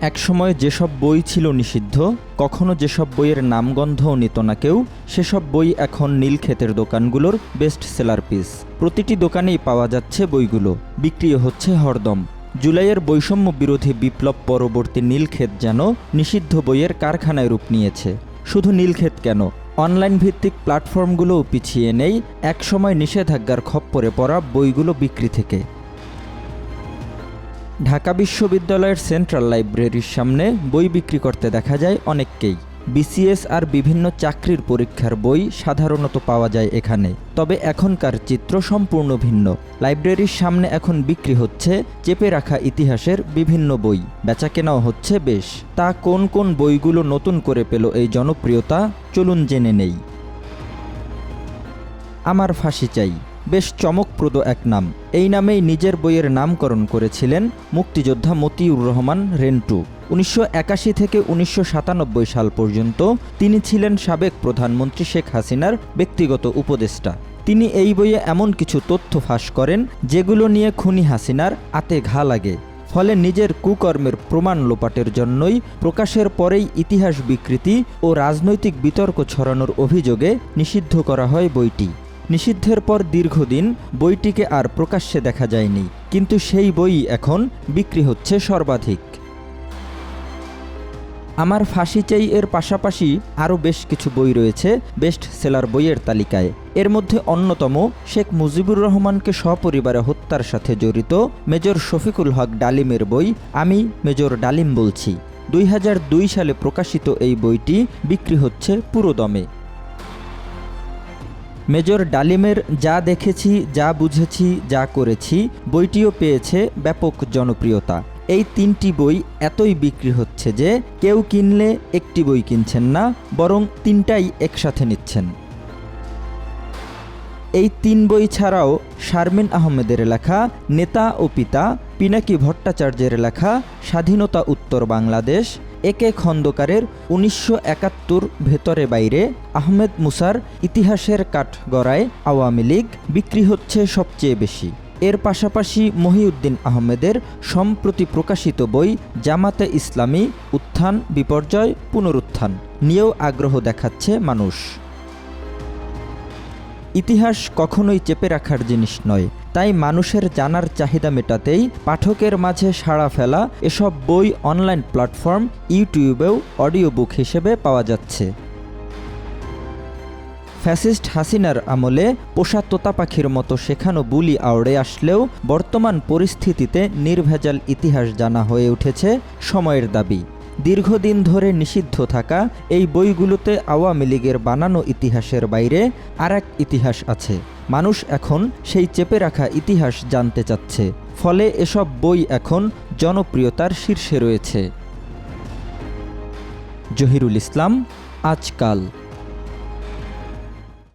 একসময় যেসব বই ছিল নিষিদ্ধ, কখনো যেসব বইয়ের নামগন্ধও নিত না কেউ, সেসব বই এখন নীলক্ষেতের দোকানগুলোর বেস্ট সেলার পিস প্রতিটি দোকানেই পাওয়া যাচ্ছে বইগুলো, বিক্রি হচ্ছে হরদম। জুলাইয়ের বৈষম্য বিরোধী বিপ্লব পরবর্তী নীলক্ষেত যেন নিষিদ্ধ বইয়ের কারখানায় রূপ নিয়েছে। শুধু নীলক্ষেত কেন? অনলাইন ভিত্তিক প্ল্যাটফর্মগুলোও পিছিয়ে নেই, একসময় নিষেধাজ্ঞার খপ্পরে পড়া বইগুলো বিক্রি থেকে। ঢাকা বিশ্ববিদ্যালয়ের সেন্ট্রাল লাইব্রেরির সামনে বই বিক্রি করতে দেখা যায় অনেককেই। বিসিএস আর বিভিন্ন চাকরির পরীক্ষার বই সাধারণত পাওয়া যায় এখানে। তবে এখনকার চিত্র সম্পূর্ণ ভিন্ন। লাইব্রেরির সামনে এখন বিক্রি হচ্ছে চেপে রাখা ইতিহাসের বিভিন্ন বই। বেচাকেনাও হচ্ছে বেশ। তা কোন কোন বইগুলো নতুন করে পেল এই জনপ্রিয়তা চলুন জেনে নেই। আমার ফাঁসি চাই। বেশ চমকপ্রদ এক নাম। এই নামেই নিজের বইয়ের নামকরণ করেছিলেন মুক্তিযোদ্ধা মতিউর রহমান রেন্টু। উনিশশো একাশি থেকে উনিশশো সাতানব্বই সাল পর্যন্ত তিনি ছিলেন সাবেক প্রধানমন্ত্রী শেখ হাসিনার ব্যক্তিগত উপদেষ্টা। তিনি এই বইয়ে এমন কিছু তথ্য ফাঁস করেন যেগুলো নিয়ে খুনি হাসিনার আতে ঘা লাগে। ফলে নিজের কুকর্মের প্রমাণ লোপাটের জন্যই প্রকাশের পরেই ইতিহাস বিকৃতি ও রাজনৈতিক বিতর্ক ছড়ানোর অভিযোগে নিষিদ্ধ করা হয় বইটি। নিষিদ্ধের পর দীর্ঘদিন বইটিকে আর প্রকাশ্যে দেখা যায়নি, কিন্তু সেই বই এখন বিক্রি হচ্ছে সর্বাধিক। আমার ফাঁসি চাই এর পাশাপাশি আরও বেশ কিছু বই রয়েছে বেস্ট সেলার বইয়ের তালিকায়। এর মধ্যে অন্যতম শেখ মুজিবুর রহমানকে সপরিবারে হত্যার সাথে জড়িত মেজর শফিকুল হক ডালিমের বই আমি মেজর ডালিম বলছি। দুই হাজার দুই সালে প্রকাশিত এই বইটি বিক্রি হচ্ছে পুরো দমে মেজর ডালিমের যা দেখেছি, যা বুঝেছি, যা করেছি, বইটিও পেয়েছে ব্যাপক জনপ্রিয়তা। এই তিনটি বই এতই বিক্রি হচ্ছে যে কেউ কিনলে একটি বই কিনছেন না, বরং তিনটাই একসাথে নিচ্ছেন। এই তিন বই ছাড়াও শারমিন আহমেদের লেখা নেতা ও পিতা, পিনাকি ভট্টাচার্যের লেখা স্বাধীনতা উত্তর বাংলাদেশ একে খন্দকারের উনিশশো একাত্তর ভেতরে বাইরে আহমেদ মুসার ইতিহাসের কাঠগড়ায় আওয়ামী লীগ বিক্রি হচ্ছে সবচেয়ে বেশি। এর পাশাপাশি মহিউদ্দিন আহমেদের সম্প্রতি প্রকাশিত বই জামাতে ইসলামী উত্থান, বিপর্যয়, পুনরুত্থান নিয়েও আগ্রহ দেখাচ্ছে মানুষ। ইতিহাস কখনোই চেপে রাখার জিনিস নয়। তাই মানুষের জানার চাহিদা মেটাতেই পাঠকের মাঝে সাড়া ফেলা এসব বই অনলাইন প্ল্যাটফর্ম, ইউটিউবেও অডিও বুক হিসেবে পাওয়া যাচ্ছে। ফ্যাসিস্ট হাসিনার আমলে পোষা তোতা পাখির মতো শেখানো বুলি আওড়ে আসলেও বর্তমান পরিস্থিতিতে নির্ভেজাল ইতিহাস জানা হয়ে উঠেছে সময়ের দাবি। দীর্ঘদিন ধরে নিষিদ্ধ থাকা এই বইগুলোতে আওয়ামী লীগের বানানো ইতিহাসের বাইরে আর এক ইতিহাস আছে। মানুষ এখন সেই চেপে রাখা ইতিহাস জানতে চাচ্ছে। ফলে এসব বই এখন জনপ্রিয়তার শীর্ষে রয়েছে। জহিরুল ইসলাম, আজকাল।